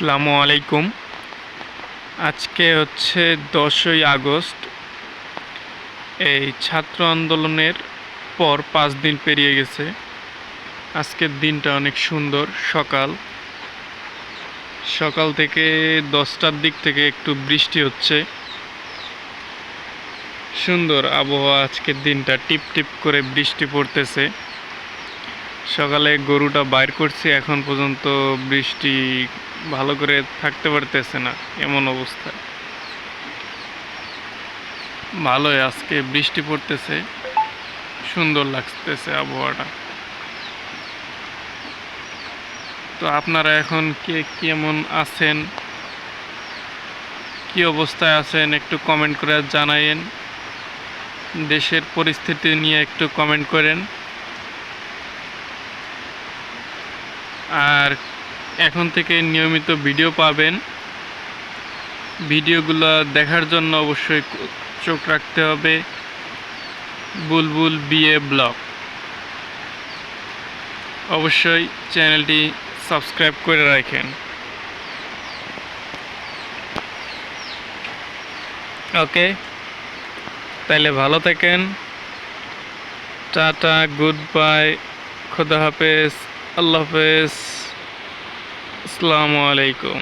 আসসালামু আলাইকুম। আজকে হচ্ছে দশই আগস্ট। এই ছাত্র আন্দোলনের পর পাঁচ দিন পেরিয়ে গেছে। আজকের দিনটা অনেক সুন্দর, সকাল। সকাল থেকে দশটার দিক থেকে একটু বৃষ্টি হচ্ছে। সুন্দর আবহাওয়া আজকের দিনটা, টিপ টিপ করে বৃষ্টি পড়তেছে। সকালে গরুটা বাইর করছি, এখন পর্যন্ত বৃষ্টি ভালো করে থাকতে পারতেছে না, এমন অবস্থা। ভালোই আজকে বৃষ্টি পড়তেছে, সুন্দর লাগতেছে আবহাওয়াটা। তো আপনারা এখন কে কেমন আছেন? কি অবস্থায় আছেন একটু কমেন্ট করে জানাইন দেশের পরিস্থিতি নিয়ে একটু কমেন্ট করেন। আর এখন থেকে নিয়মিত ভিডিও পাবেন। ভিডিওগুলো দেখার জন্য অবশ্যই চোখ রাখতে হবে। বুলবুল বিএ ব্লগ। অবশ্যই চ্যানেলটি সাবস্ক্রাইব করে রাখেন। ওকে, তাইলে ভালো থাকেন। টাটা, গুড বাই, খুদা হাফেজ, আল্লাহ হাফেজ। আসসালামু আলাইকুম।